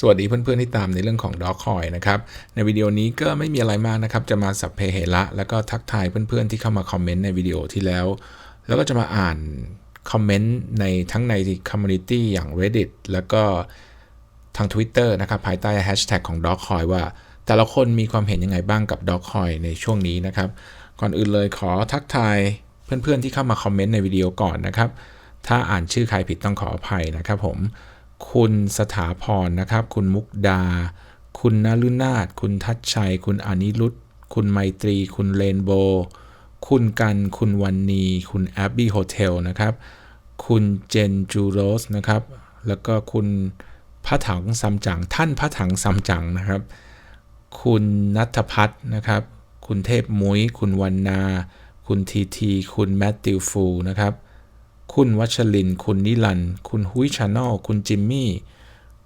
สวัสดีเพื่อนๆที่ตามในเรื่องของ Dog Coin นะครับ ในวิดีโอนี้ก็ไม่มีอะไรมากนะครับ จะมาสัพเพเหระแล้วก็ทักทายเพื่อนๆที่เข้ามาคอมเมนต์ในวิดีโอที่แล้ว แล้วก็จะมาอ่านคอมเมนต์ในทั้งในคอมมูนิตี้อย่าง Reddit แล้วก็ทาง Twitter นะครับ ภายใต้แฮชแท็กของ Dog c o i ว่า แต่ละคนมีความเห็นยังไงบ้างกับ Dog c o i ในช่วงนี้นะครับ ก่อนอื่นเลยขอทักทายเพื่อนๆที่เข้ามาคอมเมนต์ในวิดีโอก่อนนะครับ ถ้าอ่านชื่อใครผิดต้องขออภัยนะครับผม คุณสถาพรนะครับ คุณมุกดา คุณนลุนาถคุณทัชชัย คุณอนิรุตคุณไมตรี คุณเรนโบ คุณกันคุณวันนี คุณแอบบี้โฮเทลนะครับ คุณเจนจูโรสนะครับ แล้วก็คุณพระถังซัมจังท่านพระถังซัมจังนะครับ คุณนัทพัฒน์นะครับ คุณเทพมุ้ย คุณวันนา คุณทีที คุณแมตติวฟูนะครับ คุณวัชริน คุณนิรัน คุณฮุยชานอลคุณจิมมี่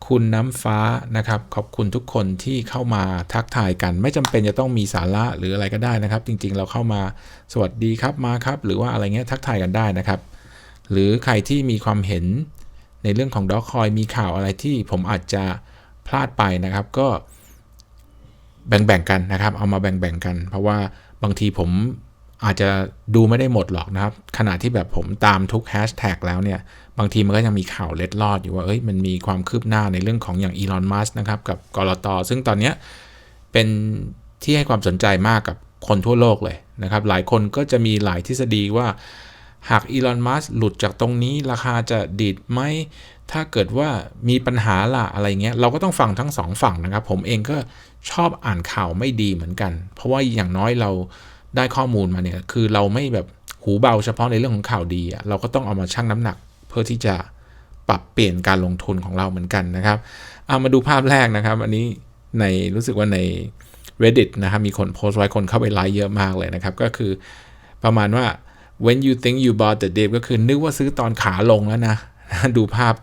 คุณน้ำฟ้านะครับ ขอบคุณทุกคนที่เข้ามาทักทายกัน ไม่จำเป็นจะต้องมีสาระหรืออะไรก็ได้นะครับ จริงๆ เราเข้ามาสวัสดีครับมาครับ หรือว่าอะไรเงี้ยทักทายกันได้นะครับ หรือใครที่มีความเห็นในเรื่องของดอกคอยมีข่าวอะไรที่ผมอาจจะพลาดไปนะครับ ก็แบ่งๆกันนะครับ เอามาแบ่งๆกัน เพราะว่าบางทีผม อาจจะดูไม่ได้หมดหรอกนะครับ ขณะที่แบบผมตามทุกแฮชแท็กแล้วเนี่ย บางทีมันก็ยังมีข่าวเล็ดลอดอยู่ว่า เอ้ย มันมีความคืบหน้าในเรื่องของอย่างอีลอน มัสนะครับ กับกรตซึ่งตอนนี้เป็นที่ให้ความสนใจมากกับคนทั่วโลกเลยนะครับ หลายคนก็จะมีหลายทฤษฎีว่า หากอีลอน มัสหลุดจากตรงนี้ราคาจะดีดไหม ถ้าเกิดว่ามีปัญหาล่ะอะไรเงี้ย เราก็ต้องฟังทั้งสองฝั่งนะครับ ผมเองก็ชอบอ่านข่าวไม่ดีเหมือนกัน เพราะว่าอย่างน้อยเรา ได้ข้อมูลมาเนี่ย คือเราไม่แบบหูเบาเฉพาะในเรื่องของข่าวดีอะเราก็ต้องเอามาชั่งน้ำหนักเพื่อที่จะปรับเปลี่ยนการลงทุนของเราเหมือนกันนะครับเอามาดูภาพแรกนะครับ อันนี้ในรู้สึกว่าใน reddit นะครับมีคนโพสต์ไว้คนเข้าไปไลค์เยอะมากเลยนะครับ ก็คือประมาณว่า when you think you bought the dip ก็คือนึกว่าซื้อตอนขาลงแล้วนะ ดูภาพ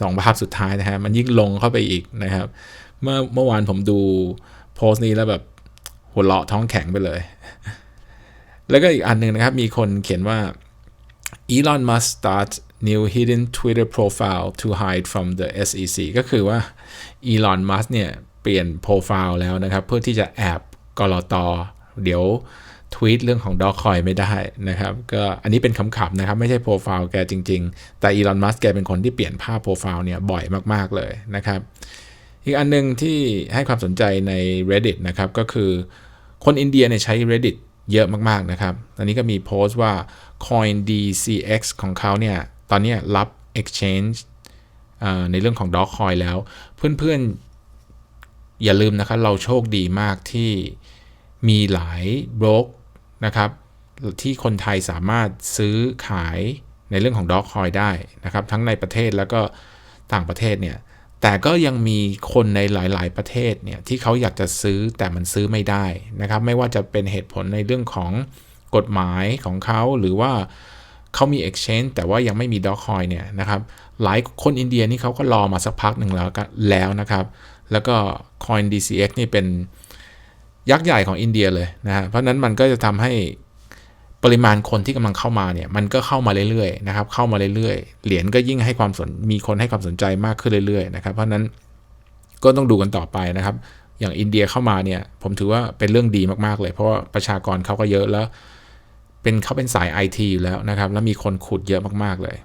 สองภาพสุดท้ายนะฮะ มันยิ่งลงเข้าไปอีกนะครับ เมื่อเมื่อวานผมดูโพสต์นี้แล้วแบบหัวเราะท้องแข็งไปเลย แล้วก็อีกอันหนึ่งนะครับ มีคนเขียนว่า Elon Musk start new hidden Twitter profile to hide from the SEC ก็คือว่า Elon Musk เนี่ยเปลี่ยนโปรไฟล์แล้วนะครับ เพื่อที่จะแอบกรอตอเดี๋ยวทวีตเรื่องของดอคอยไม่ได้นะครับก็อันนี้เป็นคำขับนะครับ ไม่ใช่โปรไฟล์แกจริง ๆ แต่อีลอนมัสแกเป็นคนที่เปลี่ยนภาพโปรไฟล์เนี่ยบ่อยมาก ๆ เลยนะครับ อีกอันหนึงที่ให้ความสนใจใน Reddit นะครับ ก็คือคนอินเดียเนี่ยใช้ Reddit เยอะมากๆนะครับตอนนี้ก็มีโพสต์ว่า CoinDCX ของเขาเนี่ย ตอนนี้รับ exchange ในเรื่องของ Dogecoin แล้ว เพื่อนๆ อย่าลืมนะครับ เราโชคดีมากที่มีหลายบล็อกนะครับ ที่คนไทยสามารถซื้อขายในเรื่องของ Dogecoin ได้นะครับ ทั้งในประเทศแล้วก็ต่างประเทศเนี่ย แต่ก็ยังมีคนในหลาย ๆ ประเทศเนี่ยที่เขาอยากจะซื้อแต่มันซื้อไม่ได้นะครับ ไม่ว่าจะเป็นเหตุผลในเรื่องของกฎหมายของเขาหรือว่าเขามี exchange แต่ว่ายังไม่มี Dogecoin เนี่ยนะครับหลายคนอินเดียนี่เขาก็รอมาสักพักหนึ่งแล้วแล้วนะครับ แล้วก็ Coin DCX นี่เป็นยักษ์ใหญ่ของอินเดียเลยนะฮะเพราะนั้นมันก็จะทำให้ ปริมาณคนที่กำลังเข้ามาเนี่ยมันก็เข้ามาเรื่อยๆนะครับเข้ามาเรื่อยๆ เหรียญก็ยิ่งให้ความสนมีคนให้ความสนใจมากขึ้นเรื่อยๆนะครับเพราะนั้นก็ต้องดูกันต่อไปนะครับ อย่างอินเดียเข้ามาเนี่ยผมถือว่าเป็นเรื่องดีมากๆเลย เพราะว่าประชากรเขาก็เยอะแล้ว เป็นเขาเป็นสายไอทีอยู่แล้วนะครับ แล้วมีคนขุดเยอะมากๆเลย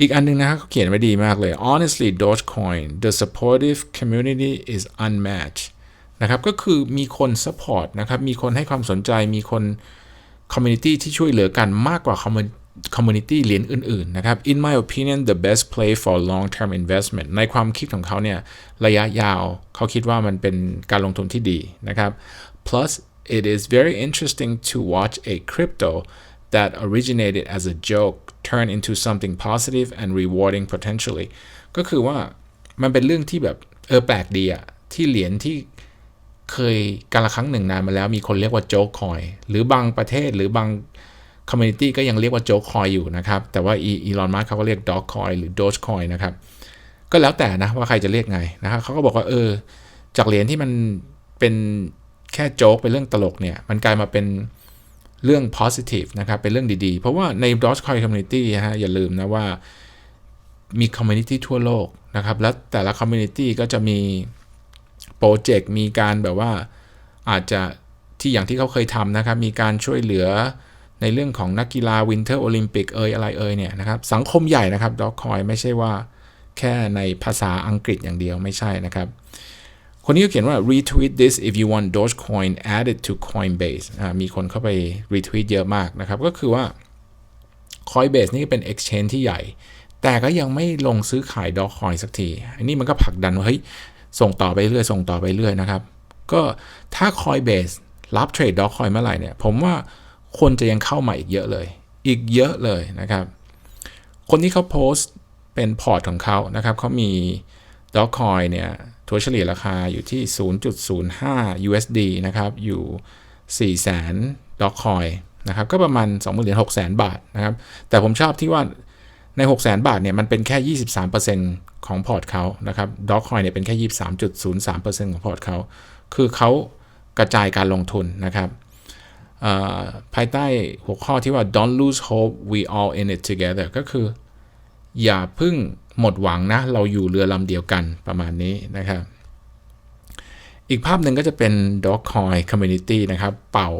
อีกอันนึงนะครับเขาเขียนไว้ดีมากเลย honestly Dogecoin the supportive community is unmatched นะครับก็คือมีคนซัพพอร์ตนะครับมีคนให้ความสนใจมีคนคอมมูนิตี้ที่ช่วยเหลือกันมากกว่าคอมมูนิตี้เหรียญอื่นๆนะครับ in my opinion the best play for long term investment ในความคิดของเขาเนี่ยระยะยาวเขาคิดว่ามันเป็นการลงทุนที่ดีนะครับ plus it is very interesting to watch a crypto that originated as a joke turn into something positive and rewarding potentially ก็คือว่ามันเป็นเรื่องที่แบบเออแปลกดีอะที่เหรียญที่ เคยการละครั้งหนึ่งนานมาแล้วมีคนเรียกว่าโจ๊กคอย หรือบางประเทศหรือบางคอมมูนิตี้ก็ยังเรียกว่าโจ๊กคอยอยู่นะครับ แต่ว่าอีลอนมัสเขาก็เรียกด็อกคอยหรือโดชคอยนะครับ ก็แล้วแต่นะว่าใครจะเรียกไงนะครับเขาก็บอกว่าเออ จากเหรียญที่มันเป็นแค่โจ๊กเป็นเรื่องตลกเนี่ย มันกลายมาเป็นเรื่อง positive นะครับ เป็นเรื่องดีๆ เพราะว่าใน Dogecoin Community ฮะอย่าลืมนะว่ามี community ทั่วโลกนะครับ และแต่ละคอมมูนิตี้ก็จะมี โปรเจกต์มีการแบบว่าอาจจะที่อย่างที่เขาเคยทำนะครับ มีการช่วยเหลือในเรื่องของนักกีฬาวินเทอร์โอลิมปิกเอยอะไรเอยเนี่ยนะครับ สังคมใหญ่นะครับด็อกคอยไม่ใช่ว่าแค่ในภาษาอังกฤษอย่างเดียวไม่ใช่นะครับ คนนี้ก็เขียนว่า retweet this if you want Dogecoin added to Coinbase มีคนเข้าไป retweet เยอะมากนะครับ ก็คือว่า Coinbase นี่เป็น exchange ที่ใหญ่ แต่ก็ยังไม่ลงซื้อขาย Dogecoin สักที อันนี้มันก็ผลักดันว่าเฮ้ย ส่งต่อไปเรื่อยส่งต่อไปเรื่อยนะครับ ก็ถ้า Coinbase รับเทรด Dogecoin เมื่อไหร่เนี่ย ผมว่าคนจะยังเข้ามาอีกเยอะเลย อีกเยอะเลยนะครับ คนที่เขาโพสต์เป็นพอร์ตของเขานะครับเขามี Dogecoin เนี่ยถัวเฉลี่ยราคาอยู่ที่ 0.05 USD นะครับ อยู่ 4 0 0 0 0 0 Dogecoin นะครับ ก็ประมาณ20,000 6 0 0 0 0 บาทนะครับ แต่ผมชอบที่ว่า ใน 6 0 0 0 0 บาทเนี่ยมันเป็นแค่ 23%ของพอร์ตเขานะครับ Dogecoin เนี่ยเป็นแค่ 23.03%ของพอร์ตเขา คือเขากระจายการลงทุนนะครับภายใต้หัวข้อที่ว่า don't lose hope we all in it together ก็คือ อย่าพึ่งหมดหวังนะ เราอยู่เรือลำเดียวกันประมาณนี้นะครับ อีกภาพหนึ่งก็จะเป็น Dogcoin Community นะครับ เป่า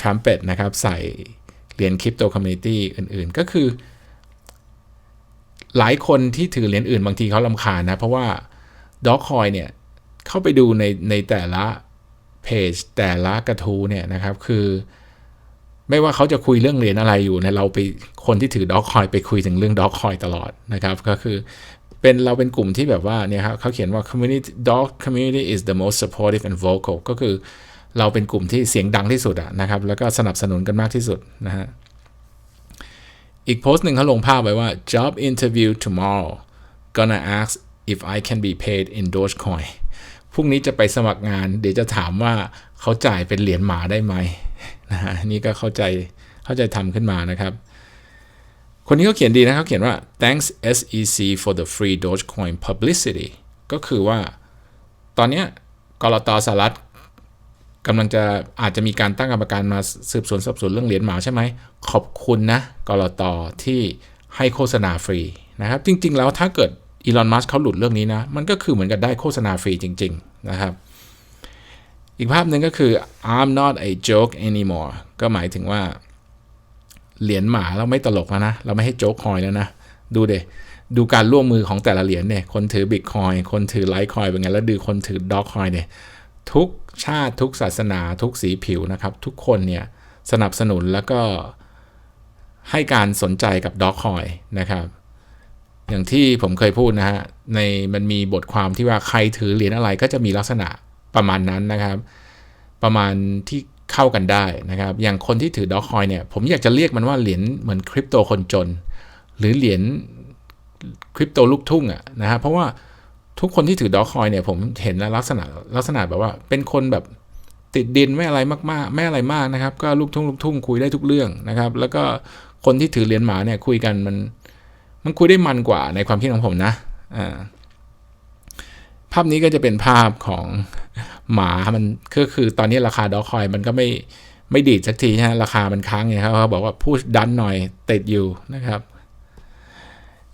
ทรัมเป็ตนะครับ ใส่เหรียญคริปโตคอมมูนิตี้อื่นๆ ก็คือ หลายคนที่ถือเหรียญอื่นบางทีเขาลำคาญนะ เพราะว่า Dogcoin เนี่ย เข้าไปดูในในแต่ละเพจแต่ละกระทู้เนี่ยนะครับ คือ ไม่ว่าเขาจะคุยเรื่องเหรียญอะไรอยู่เนี่ยเราไปคนที่ถือด็อกคอยไปคุยถึงเรื่องด็อกคอยตลอดนะครับ ก็คือเป็นเราเป็นกลุ่มที่แบบว่าเนี่ยครับเขาเขียนว่า community dog community is the most supportive and vocal ก็คือเราเป็นกลุ่มที่เสียงดังที่สุดอะนะครับ แล้วก็สนับสนุนกันมากที่สุดนะฮะ อีกโพสต์หนึ่งเขาลงภาพไว้ว่า job interview tomorrow gonna ask if I can be paid in Dogecoin พรุ่งนี้จะไปสมัครงาน เดี๋ยวจะถามว่าเขาจ่ายเป็นเหรียญหมาได้ไหมนะฮะนี่ก็เข้าใจเข้าใจทำขึ้นมานะครับ คนนี้เขาเขียนดีนะเขาเขียนว่า thanks SEC for the free Dogecoin publicity ก็คือว่า ตอนนี้กรตสหรัฐ กำลังจะอาจจะมีการตั้งกรรมการมาสืบสวนสอบสวนเรื่องเหรียญหมาใช่ไหม ขอบคุณนะกรตที่ให้โฆษณาฟรีนะครับ จริง ๆ แล้วถ้าเกิดอีลอน มัสเขาหลุดเรื่องนี้นะ มันก็คือเหมือนกับได้โฆษณาฟรีจริง ๆ นะครับ อีกภาพหนึ่งก็คือ I'm not a joke anymore ก็หมายถึงว่า เหรียญหมาเราไม่ตลกแล้วนะ เราไม่ให้โจ๊กคอยแล้วนะ ดูเดดูการร่วมมือของแต่ละเหรียญเนี่ย คนถือบิตคอยคนถือไลท์คอยเป็นไง แล้วดูคนถือด็อกคอยเนี่ย ทุกชาติทุกศาสนาทุกสีผิวนะครับ ทุกคนเนี่ยสนับสนุนแล้วก็ให้การสนใจกับด็อกคอยนะครับ อย่างที่ผมเคยพูดนะฮะในมันมีบทความที่ว่าใครถือเหรียญอะไรก็จะมีลักษณะประมาณนั้นนะครับ ประมาณที่เข้ากันได้นะครับ อย่างคนที่ถือด็อกคอยเนี่ยผมอยากจะเรียกมันว่าเหรียญเหมือนคริปโตคนจน หรือเหรียญคริปโตลูกทุ่งอะนะฮะเพราะว่า ทุกคนที่ถือดอคอยเนี่ยผมเห็นลักษณะลักษณะแบบว่า เป็นคนแบบติดดินไม่อะไรมากๆ ไม่อะไรมากนะครับ ก็ลูกทุ่งลูกทุ่งคุยได้ทุกเรื่องนะครับ แล้วก็คนที่ถือเหรียญหมาเนี่ยคุยกันมันมันคุยได้มันกว่าในความคิดของผมนะภาพนี้ก็จะเป็นภาพของหมา มันก็คือตอนนี้ราคาดอคอยมันก็ไม่ไม่ดีดสักทีนะราคามันค้างไงครับเขาบอกว่าพูดดันหน่อยติดอยู่นะครับ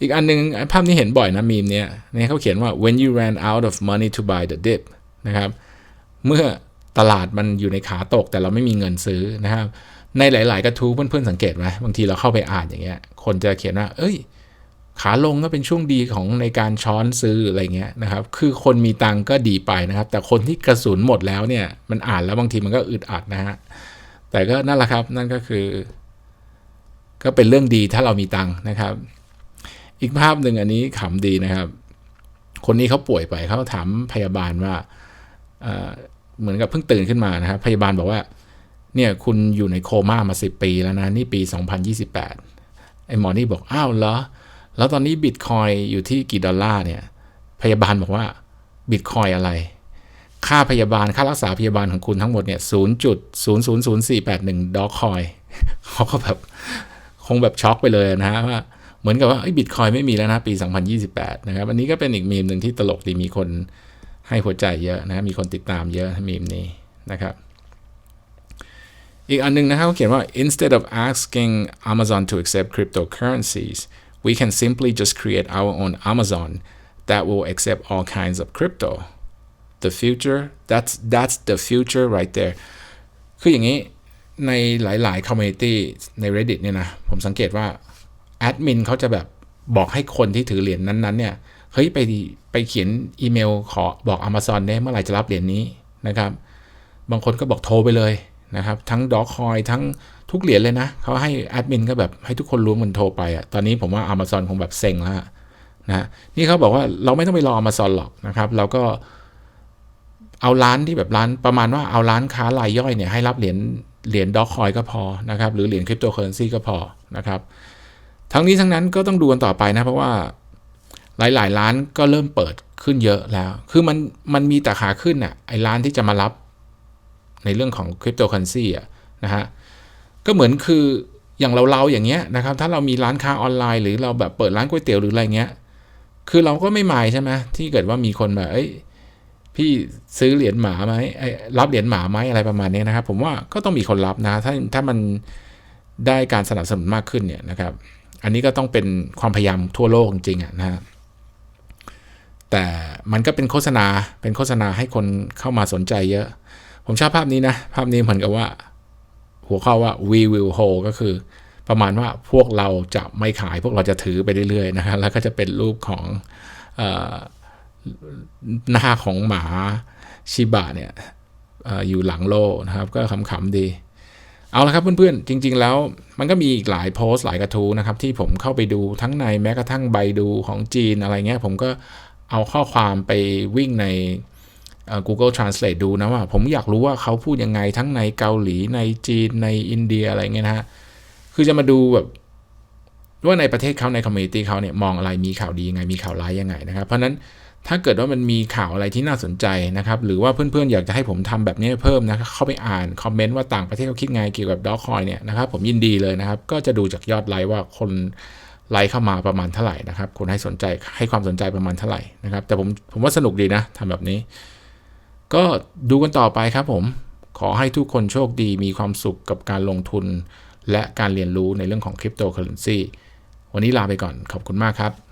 อีกอันนึงภาพนี้เห็นบ่อยนะมีมเนี้ยนี่เขาเขียนว่า when you ran out of money to buy the dip นะครับ เมื่อตลาดมันอยู่ในขาตกแต่เราไม่มีเงินซื้อนะครับ ในหลาย ๆ กระทู้เพื่อนๆสังเกตไหมบางทีเราเข้าไปอ่านอย่างเงี้ย คนจะเขียนว่า เอ้ย ขาลงก็เป็นช่วงดีของในการช้อนซื้ออะไรเงี้ยนะครับ คือคนมีตังก็ดีไปนะครับ แต่คนที่กระสุนหมดแล้วเนี่ย มันอ่านแล้วบางทีมันก็อึดอัดนะฮะ แต่ก็นั่นแหละครับ นั่นก็คือ ก็เป็นเรื่องดีถ้าเรามีตังนะครับ อีกภาพหนึ่งอันนี้ขำดีนะครับ คนนี้เขาป่วยไปเขาถามพยาบาลว่าเหมือนกับเพิ่งตื่นขึ้นมานะครับ พยาบาลบอกว่า เนี่ยคุณอยู่ในโคม่ามาสิปีแล้วนะ นี่ปี 2028 ไอ้หมอนี่บอก อ้าวเหรอ แล้วตอนนี้บิตคอยอยู่ที่กี่ดอลลาร์เนี่ย พยาบาลบอกว่าบิตคอยอะไร ค่าพยาบาลค่ารักษาพยาบาลของคุณทั้งหมดเนี่ยศูนย์จุดศูนย์ศูนย์ศูนย์สี่แปดหนึ่งดอคอยเขาก็แบบคงแบบช็อกไปเลยนะฮะว่า เหมือนกับว่าบิตคอยไม่มีแล้วนะปี 2028 นะครับ อันนี้ก็เป็นอีกมีมหนึ่งที่ตลกดีมีคนให้หัวใจเยอะนะมีคนติดตามเยอะมีมนี้นะครับอีกอันนึงนะครับเขาเขียนว่า instead of asking Amazon to accept cryptocurrencies we can simply just create our own Amazon that will accept all kinds of crypto the future that's that's the future right there คืออย่างนี้ในหลาย ๆ community ใน Reddit เนี่ยนะ ผมสังเกตว่า ดมินเขาจะแบบบอกให้คนที่ถือเหรียญนั้นๆเนี่ยเฮ้ยไปไปเขียนอีเมลขอบอก Amazon เนี่ยเมื่อไหร่จะรับเหรียญนี้นะครับ บางคนก็บอกโทรไปเลยนะครับ ทั้งดอกคอยทั้งทุกเหรียญเลยนะเขาให้แอดมินก็แบบให้ทุกคนรู้มันโทรไปอะ่ะตอนนี้ผมว่า Amazon คงแบบเซ็งแล้วนะนี่เขาบอกว่าเราไม่ต้องไปรอ Amazon หรอกนะครับ เราก็เอาร้านที่แบบร้านประมาณว่าเอาร้านค้ารายย่อยเนี่ยให้รับเหรียญเหรียญดอกคอยก็พอนะครับ หรือเหรียญคริปโตเคอเรนซีก็พอนะครับ ทั้งนี้ทั้งนั้นก็ต้องดูกันต่อไปนะเพราะว่าหลาย ๆ ร้านก็เริ่มเปิดขึ้นเยอะแล้ว คือมันมันมีแต่ขาขึ้นอะไอ้ร้านที่จะมารับในเรื่องของคริปโตเคอเรนซีอะนะฮะก็เหมือนคืออย่างเราเราอย่างเงี้ยนะครับถ้าเรามีร้านค้าออนไลน์ หรือเราแบบเปิดร้านก๋วยเตี๋ยวหรืออะไรเงี้ยคือเราก็ไม่หมายใช่ไหมที่เกิดว่ามีคนแบบเอ้ยพี่ซื้อเหรียญหมาไหมรับเหรียญหมาไหมอะไรประมาณนี้นะครับ ผมว่าก็ต้องมีคนรับนะถ้าถ้ามันได้การสนับสนุนมากขึ้นเนี่ยนะครับ อันนี้ก็ต้องเป็นความพยายามทั่วโลกจริงๆอะนะ แต่มันก็เป็นโฆษณา เป็นโฆษณาให้คนเข้ามาสนใจเยอะ ผมชอบภาพนี้นะ ภาพนี้เหมือนกับว่า หัวข้อว่า we will hold ก็คือ ประมาณว่าพวกเราจะไม่ขาย พวกเราจะถือไปเรื่อยๆนะฮะแล้วก็จะเป็นรูปของอหน้าของหมาชิบะเนี่ยออยู่หลังโลนะครับ ก็ขำๆดี เอาละครับเพื่อนๆ จริง ๆ แล้วมันก็มีอีกหลายโพสต์หลายกระทู้นะครับ ที่ผมเข้าไปดูทั้งในแม้กระทั่งใบดูของจีนอะไรเงี้ย ผมก็เอาข้อความไปวิ่งใน Google Translate ดูนะว่า ผมอยากรู้ว่าเขาพูดยังไงทั้งในเกาหลีในจีนในอินเดียอะไรเงี้ยนะฮะ คือจะมาดูแบบว่าในประเทศเขาในคอมมูนิตี้เขาเนี่ยมองอะไรมีข่าวดียังไงมีข่าวร้ายยังไงนะครับ เพราะนั้น ถ้าเกิดว่ามันมีข่าวอะไรที่น่าสนใจนะครับ หรือว่าเพื่อนๆ อยากจะให้ผมทำแบบนี้เพิ่มนะครับเข้าไปอ่านคอมเมนต์ว่าต่างประเทศเขาคิดไงเกี่ยวกับดอคอยเนี่ยนะครับ ผมยินดีเลยนะครับ ก็จะดูจากยอดไลค์ว่าคนไลค์เข้ามาประมาณเท่าไหร่นะครับ คนให้สนใจให้ความสนใจประมาณเท่าไหร่นะครับ แต่ผมผมว่าสนุกดีนะทำแบบนี้ ก็ดูกันต่อไปครับผม ขอให้ทุกคนโชคดี มีความสุขกับการลงทุน และการเรียนรู้ในเรื่องของคริปโตเคอเรนซีวันนี้ลาไปก่อนขอบคุณมากครับ